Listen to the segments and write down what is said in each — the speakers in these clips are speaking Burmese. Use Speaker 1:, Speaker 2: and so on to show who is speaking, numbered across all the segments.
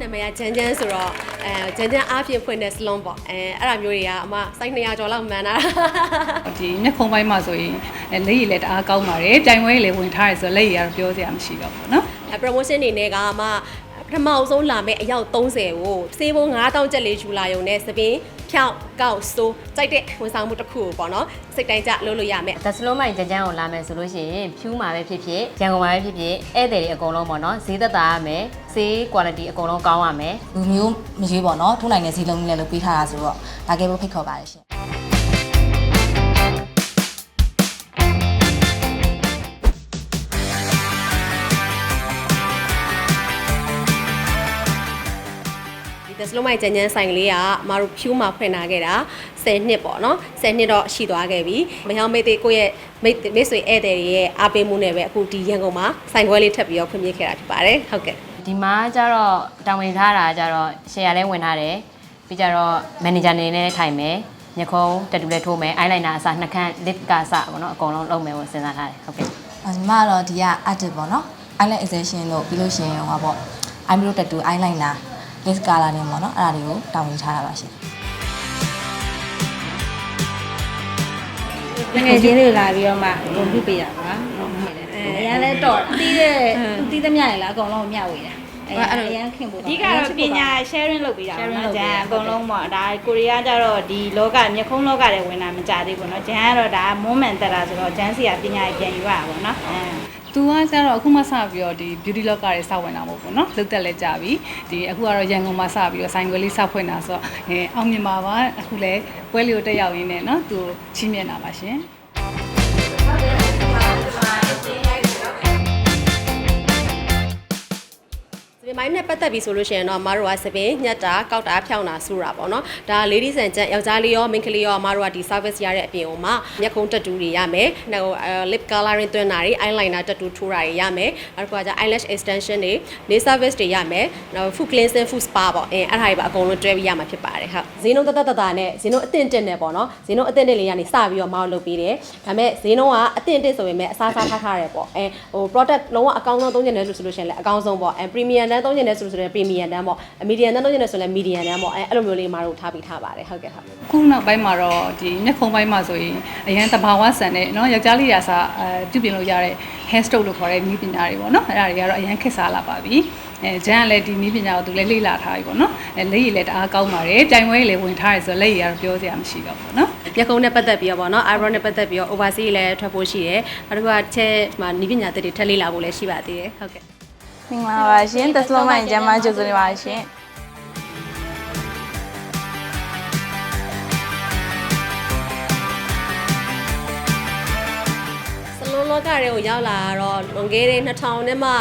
Speaker 1: နာမည်ကဂျန်ဂျန်ဆိုတော့အဲဂျန်ဂျန်အားဖြင့်ဖွင့်တဲ့ salon ပေါ့အဲအဲ့ဒါမျိုးတွေကအမစိုက်200ကျော်လောက်မှန်တာ
Speaker 2: ဒီမျက်ခုံးပိုင်းမှာဆိုရင်အဲလက်ရည်လည်းတအားကောင်းပါတယ်တိုင်ဝဲလည်းဝင်ထားရဆိုတော့လက်ရည်ကတော့ပြောစရာမရှိတော့ဘူးเนาะ
Speaker 1: အဲ promotion တွေနဲ့ကအမပထမအဆုံးလာမဲ့အယောက်30ကိုစေးဘုံ9000ကျပ်လေးယူလာရုံနဲ့သပင်း ဖြောင်းကောက်စိုးကြိုက်တဲ့ဝန်ဆောင်မှုတစ်ခုကိုပေါ့နော်စိတ်တိုင်းကြလုပ်လို့ရမယ်
Speaker 3: ဒါစလုံးမိုင်ကြမ်းကြမ်းကိုလာမယ်ဆိုလို့ရှိရင်ဖြူးမှာပဲဖြစ်ဖြစ်ရန်ကုန်မှာပဲဖြစ်ဖြစ်ဧည့်သည်တွေအကုန်လုံးပေါ့နော်ဈေးသက်သာရမယ်ဈေး quality အကုန်လုံးကောင်းရမယ်
Speaker 4: လူမျိုးမရွေးပေါ့နော်ထိုးနိုင်တဲ့ဈေးလုံးလေးလည်းလုပ်ပေးထားတာဆိုတော့ဒါကဲဖို့ဖိတ်ခေါ်ပါတယ်ရှင်
Speaker 1: ဒီ The Slow My ဂျန်ဂျန်ဆိုင်လေးကအမတို့ဖြူးမှာဖွင့်လာခဲ့တာ10နှစ်ပေါ့နော်10နှစ်တော့ရှိသွားခဲ့ပြီမဟောင်းမေးသေးကိုယ့်ရဲ့မိတ်မိတ်ဆွေဧည့်သည်တွေရဲ့အားပေးမှုနဲ့ပဲအခုဒီရန်ကုန်မှာဆိုင်ခွဲလေးထပ်ပြီးတော့ဖွင့်ပြခဲ့တာဖြစ်ပါတယ်ဟုတ်ကဲ့
Speaker 3: ဒီမှာကျတော့တာဝန်ထားတာကျတော့ share လည်းဝင်ထားတယ်ပြီးကြတော့ manager အနေနဲ့ထိုင်မယ်ညခုံးတက်တူလည်းထိုးမယ် eyeliner အစားနှခမ်း lip ကအစားပေါ့နော်အကုန်လုံးလုပ်မယ်လို့စဉ်းစားထားတယ်ဟုတ်ကဲ့
Speaker 4: အညီမကတော့ဒီက artist ပေါ့နော် eyeliner extension တို့ပြီးလို့ရှိရင်ဟောပေါ့ eyebrow tattoo eyeliner lip color တွေပေါ့နော်အဲ့ဒါတွေကိုတောင်းဝင်ထားတာပါရှင်
Speaker 5: ငငယ်ချင်းတွေလာပြီးတော့မှဂုဏ်ပြုပေးတာပါဟုတ်ကဲ့အဲရန်လဲတော့တီးတဲ့တီးသမျှတွေလားအကုန်လုံးမျှဝေတာအဲရန်ခင်ဖို့
Speaker 6: အဓိကတော့ပညာ sharing လုပ်ပေးတာပေါ့
Speaker 5: sharing
Speaker 6: နော်
Speaker 5: လုပ်
Speaker 6: ဂျ
Speaker 5: ပေး
Speaker 6: န်
Speaker 5: တာ
Speaker 6: အကုန်လုံးပေါ့ဒါကိုရီးယားကျတော့ဒီလောကမျက်ခုံးလောကတွေဝင်တာမကြသေးဘူးเนาะဂျန်ကတော့ဒါမွန်းမှန်တက်တာဆိုတော့ဂျန်စီကပညာကြီးပြန်ယူရတာပေါ့နော်အဲ
Speaker 2: သူကကျတော့အခုမှစပြီးတော့ဒီ beauty blog တွေစဝင်တာမဟုတ်ဘူးเนาะလုတ်တက်လဲကြပြီဒီအခုကတော့ရန်ကုန်မှာစပြီးတော့ဆိုင်ခွဲလေးစဖွင့်တာဆိုတော့အဲအောင်မြင်ပါပါအခုလဲပွဲလေးကိုတက်ရောက်ရင်းနဲ့เนาะသူချီးမြှင့်တာပါရှင်
Speaker 1: စပင်မိုင်းနဲ့ပတ်သက်ပြီးဆိုလို့ရှိရင်တော့အမတို့ကစပင်ညက်တာကောက်တာဖြောင်းတာဆူတာပေါ့နော်ဒါ ladies and gent ယောက်ျားလေးရောမိန်းကလေးရောအမတို့ကဒီ service ရတဲ့အပြင်ဟိုမှာမျက်ခုံးတက်တူတွေရမယ်နောက် lip coloring သွင်းတာတွေ eyeliner တက်တူထိုးတာတွေရမယ်နောက်တစ်ခုကကျ eyelash extension တွေ nail service တွေရမယ်နောက် foot cleansing foot spa ပေါ့အဲအဲ့ဒါတွေပါအကုန်လုံးတွဲပြီးရမှာဖြစ်ပါတယ်ဟုတ်ဈေးနှုန်းတသက်တသက်နဲ့ဈေးနှုန်းအသင့်တက်နဲ့ပေါ့နော်ဈေးနှုန်းအသင့်တက်လေးကနေစပြီးတော့မအောင်လုပ်ပေးတယ်ဒါပေမဲ့ဈေးနှုန်းကအသင့်တက်ဆိုပေမဲ့အစားစားထားထားတယ်ပေါ့အဲဟို product လုံးဝအကောင်းဆုံးသုံးချင်တယ်လို့ဆိုလို့ရှိရင်လည်းအကောင်းဆုံးပေါ့အဲ premium တန်းသုံးချင်တယ်ဆိုလို့ဆိုရင် premium တန်းပေါ့ medium တန်းသုံးချင်တယ်ဆိုရင်လည်း medium တန်းပေါ့အဲအဲ့လိုမျိုးလေးမတို့ထားပြီးထားပါတယ်ဟုတ်ကဲ့ဟုတ်
Speaker 2: ခုနောက်ပိုင်းမှာတော့ဒီမျက်ခုံးပိုင်းမှာဆိုရင်အရန်တဘာဝဆန်တဲ့เนาะယောက်ျားလေးရာစားအဲပြုပြင်လို့ရတဲ့ hair stroke လို့ခေါ်တဲ့နည်းပညာတွေပေါ့เนาะအဲ့ဒါတွေကတော့အရန်ခက်စားလာပါပြီအဲဂျန်ကလည်းဒီနည်းပညာကိုသူလည်းလေ့လာထားပြီပေါ့เนาะအဲလက်ရည်လည်းတအားကောင်းပါတယ်တိုင်ဝဲလည်းဝင်ထားရဆိုတော့လက်ရည်ကတော့ပြောစရာမရှိတော့ဘူးเนาะ
Speaker 1: မျက်ခုံးနဲ့ပတ်သက်ပြီးတော့ပေါ့နော် eyebrow နဲ့ပတ်သက်ပြီးတော့ overseas လည်းထွက်ဖို့ရှိတယ်နောက်တစ်ခုကချက်မှာနီးပညာသစ်တွေထပ်လေ့လာဖို့လည်းရှိပါသေးတယ်ဟုတ်ကဲ့
Speaker 7: မင်္ဂလာပါရှင်တက်စလုံးမိုင်ကျမ်းမကျုပ်စနေပါရှင်
Speaker 1: စလုံးလောကတွေကိုရောက်လာတော့လွန်ခဲ့တဲ့2000နဲ့မှ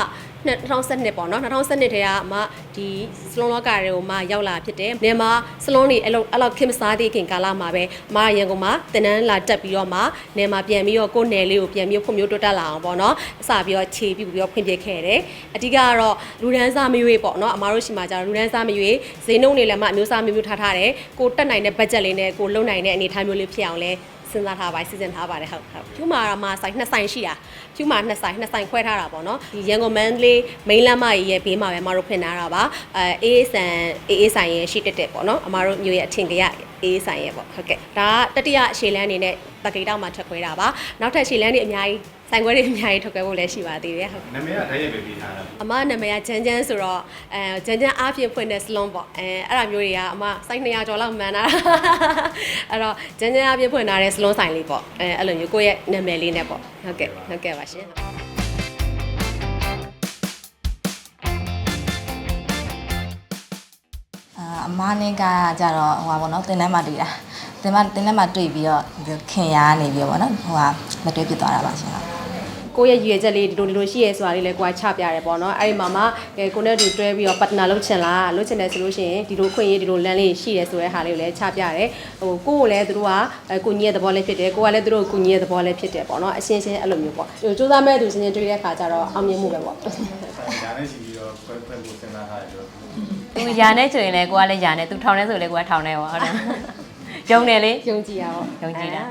Speaker 1: 2012ပေါ့နော်2012ထဲကမှဒီစလုံးလောကတွေကိုမှရောက်လာဖြစ်တယ်။နေမှာစလုံးတွေအဲ့လိုအဲ့လိုခင်မစားသေးခင်ကာလမှာပဲအမရန်ကုန်မှာတင်နန်းလာတက်ပြီးတော့မှနေမှာပြန်ပြီးတော့ကိုယ်နယ်လေးကိုပြန်ပြီးဖွံ့ဖြိုးတိုးတက်လာအောင်ပေါ့နော်။အစပြီးတော့ခြေပြီးပြီးတော့ဖွင့်ပြခဲ့တယ်။အဓိကကတော့လူဒန်းစားမရွေးပေါ့နော်။အမတို့ရှိမှကျတော့လူဒန်းစားမရွေးဈေးနှုန်းတွေလည်းမှအမျိုးအစားမျိုးမျိုးထားထားတယ်။ကိုတက်နိုင်တဲ့ဘတ်ဂျက်လေးနဲ့ကိုလုံနိုင်တဲ့အနေအထားမျိုးလေးဖြစ်အောင်လဲ စဉ်းစားထားပါတယ်စီစဉ်ထားပါတယ်ဟုတ်ဟုတ်ဖြူမာတော့မှာဆိုင်နှစ်ဆိုင်ရှိတာဖြူမာနှစ်ဆိုင်နှစ်ဆိုင်ခွဲထားတာပေါ့နော်ဒီရန်ကုန်မန်းလေးမိန်းလမ်းမကြီးရဲ့ဘေးမှာပဲမတို့ဖွင့်ထားတာပါအဲအေးဆန်အေးအေးဆိုင်ရဲ့ရှိတက်တက်ပေါ့နော်အမတို့မျိုးရဲ့အထင်ကရ အေးဆိုင်ရဲ့ပေါ့ဟုတ်ကဲ့ဒါကတတိယရှေလန်းအနေနဲ့တကိတောက်မှာထွက်ခွဲတာပါနောက်ထပ်ရှေလန်းတွေအများကြီးဆိုင်ခွဲတွေအများကြီးထွက်ခွဲဖို့လည်းရှိပါသေးတယ်ဟုတ်
Speaker 8: နာမည်ကတိုင်းရိုက်ပဲပေးထားတာ
Speaker 1: အမနာမည်ကဂျန်ဂျန်ဆိုတော့အဲဂျန်ဂျန်အားဖြင့်ဖွင့်တဲ့ salon ပေါ့အဲအဲ့ဒါမျိုးတွေကအမစိုက်200ကျော်လောက်မှန်တာအဲ့တော့ဂျန်ဂျန်အားဖြင့်ဖွင့်ထားတဲ့ salon ဆိုင်လေးပေါ့အဲအဲ့လိုမျိုးကိုယ့်ရဲ့နာမည်လေးနဲ့ပေါ့ဟုတ်ကဲ့ဟုတ်ကဲ့ပါရှင်
Speaker 4: အာအမားနဲ့ကကြတော့ဟိုပါပေါ့နော်တင်တန်းမှာတွေ့တာတင်မတင်တန်းမှာတွေ့ပြီးတော့ခင်ရနေပြီးတော့ပေါ့နော်ဟိုဟာလက်တွဲဖြစ်သွားတာပါရှင်ဟုတ်
Speaker 1: ကိုယ့်ရဲ့ရည်ရွယ်ချက်လေးဒီလိုဒီလိုရှိရဲဆိုတာလေးလည်းကိုယ်ချပြရတယ်ပေါ့နော်အဲ့ဒီမှာမှအဲကိုနဲ့တူတွဲပြီးတော့ partner လုပ်ချင်လားလုပ်ချင်တယ်ဆိုလို့ရှိရင်ဒီလိုခွင့်ရေးဒီလိုလမ်းလေးရှိရဲဆိုတဲ့ဟာလေးကိုလည်းချပြရတယ်ဟိုကိုယ့်ကိုလည်းသူတို့ကအဲကိုညီရဲ့သဘောလေးဖြစ်တယ်ကိုကလည်းသူတို့ကိုညီရဲ့သဘောလေးဖြစ်တယ်ပေါ့နော်အရှင်းရှင်းအဲ့လိုမျိုးပေါ့ဟိုစူးစမ်းမဲ့သူချင်းချင်းတွေ့တဲ့အခါကျတော့အောင်မြင်မှုပဲပေါ့
Speaker 8: ဒါနဲ့ရှိပြီးတော့ခွဲခွဲဖို့စဉ်းစားထားတယ်ဆိုတော့
Speaker 3: သူယာနဲ့ဆိုရင်လည်းကိုကလည်းယာနဲ့သူထောင်နေဆိုလည်းကိုကထောင်နေပါဟုတ်တယ်ယုံတယ်လေ
Speaker 1: ယုံကြည်ရပါ
Speaker 3: ယုံကြည်တာ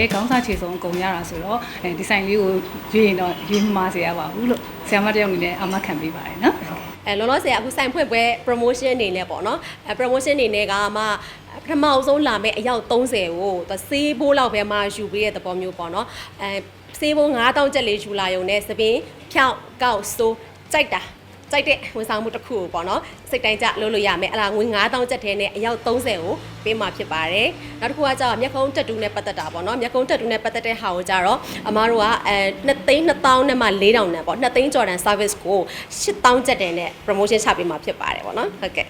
Speaker 2: ပဲပါတယ်ခေါင်းစားခြေစုံအကုန်ရတာဆိုတော့အဲဒီဆိုင်လေးကိုရွေးရင်တော့ရွေးမမစေရပါဘူးလို့ဆရာမတယောက်အနေနဲ့အမခံပေးပါတယ်နော်
Speaker 1: အဲလောလောဆယ်အခုဆိုင်ဖွင့်ပွဲ promotion အနေနဲ့ပေါ့နော်အဲ promotion အနေနဲ့ကမှပထမအဆုံးလာမဲ့အယောက်30ကိုသူစေးဘိုးလောက်ပဲမှယူပေးတဲ့သဘောမျိုးပေါ့နော်အဲစေးဘိုး9000ကျပ်လေးယူလာရုံနဲ့သပင်းဖြောင်းကောက်ဆိုးကြိုက်တာ ကြိုက်တဲ့ဝန်ဆောင်မှုတစ်ခုကိုပေါ့နော်စိတ်တိုင်းကြလုပ်လို့ရမယ်အလားငွေ9000ကျပ်ထဲနဲ့အယောက်30ကိုပေးမှာဖြစ်ပါတယ်နောက်တစ်ခုကကျတော့မျက်ခုံးတက်တူနဲ့ပတ်သက်တာပေါ့နော်မျက်ခုံးတက်တူနဲ့ပတ်သက်တဲ့ဟာကိုကြတော့အမားတို့ကအဲ2သိန်း2000နဲ့မှ4000နဲ့ပေါ့2သိန်းကျော်တန် service ကို8000ကျပ်တယ်နဲ့ promotion ချပေးမှာဖြစ်ပါတယ်ပေါ့နော်ဟုတ်ကဲ့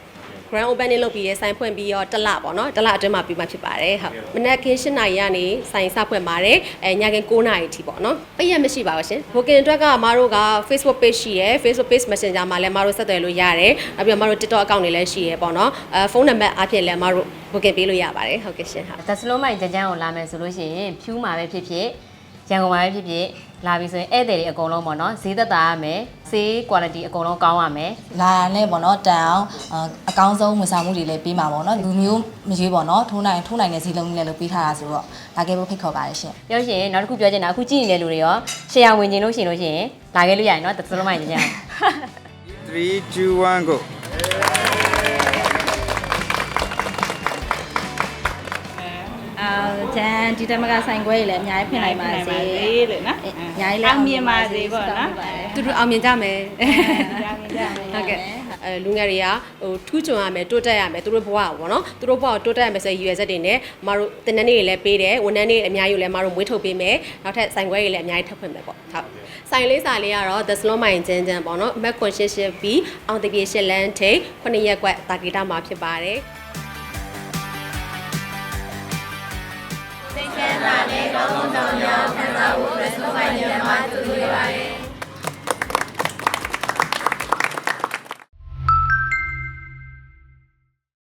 Speaker 1: grand opening လုပ်ပြီးရဆိုင်ဖွင့်ပြီးတော့တစ်လပေါ့နော်တစ်လအတွင်းမှာပြီးမှဖြစ်ပါတယ်ဟုတ်မနက်ခင်း7နာရီကနေဆိုင်စဖွင့်ပါတယ်အဲညခင်း9နာရီအထိပေါ့နော်ပိတ်ရက်မရှိပါဘူးရှင် booking အတွက်ကမတို့က Facebook page ရှိရယ် Facebook page messenger မှာလည်းမတို့ဆက်သွယ်လို့ရတယ်နောက်ပြီးတော့မတို့ TikTok account တွေလည်းရှိရယ်ပေါ့နော်အဲဖုန်းနံပါတ်အပြင်လည်းမတို့ booking ပေးလို့ရပါတယ်ဟုတ်ကဲ့ရှင်ဟုတ်
Speaker 3: သက်စလုံးမိုင်ကြမ်းကြမ်းကိုလာမယ်ဆိုလို့ရှိရင်ဖြူးမှာပဲဖြစ်ဖြစ် ရန်ကုန်မှာပဲဖြစ်ဖြစ်လာပြီဆိုရင်ဧည့်သည်တွေအကုန်လုံးပေါ့နော်ဈေးသက်သာရမယ်ဈေး quality အကုန်လုံးကောင်းရမယ်
Speaker 4: လာနဲ့ပေါ့နော်တန်အောင်အာအကောင်းဆုံးဝန်ဆောင်မှုတွေလည်းပေးမှာပေါ့နော်လူမျိုးမရွေးပေါ့နော်ထိုးနိုင်ထိုးနိုင်တဲ့ဈေးလုံးတွေလည်းလုပ်ပေးထားတာဆိုတော့လာခဲ့ဖို့ဖိတ်ခေါ်ပါတယ်ရှင်
Speaker 3: ပြောရှင်နောက်တစ်ခုပြောချင်တာအခုကြည့်နေတဲ့လူတွေရောရှယ်ယာဝင်ကျင်လို့ရှိရင်လို့ရှိရင်လာခဲ့လို့ရရင်နော်သက်စလုံးမိုင်ကြမ်းကြမ်း
Speaker 9: 3 2 1 go
Speaker 5: အာဂျန်ဒီတမကဆိုင်ခွဲကြီးလည်းအများကြီးဖွင့်နိုင်ပါစေ
Speaker 6: လို့နော်
Speaker 5: အများကြီးလည်း
Speaker 6: အောင်မြင်ပါစေပေါ့နော်
Speaker 1: တူတူအောင်မြင်ကြမယ်
Speaker 6: ကြောင်းကြမယ်
Speaker 1: ဟုတ်ကဲ့အဲလူငယ်တွေကဟိုထူးချွန်ရမယ်တိုးတက်ရမယ်သူတို့ဘဝကိုပေါ့နော်သူတို့ဘဝကိုတိုးတက်ရမယ်ဆိုရည်ရွယ်ချက်တွေနဲ့မတို့တင်တဲ့နေ့တွေလည်းပေးတယ်ဝန်ထမ်းတွေအများကြီးကိုလည်းမတို့မွေးထုတ်ပေးမယ်နောက်ထပ်ဆိုင်ခွဲတွေလည်းအများကြီးထပ်ဖွင့်မယ်ပေါ့ဟုတ်ဆိုင်လေးစာလေးကတော့ The Slow Mind ကျန်းကျန်းပေါ့နော် Mac Conscious ပြီးအောင်တပြေရှစ်လန်းထိတ်9ရက်ကွက်တာဂီတာမှာဖြစ်ပါတယ်
Speaker 10: များခံစားဖို့ပဲဆုံးမရမှာသူတွေပါတယ်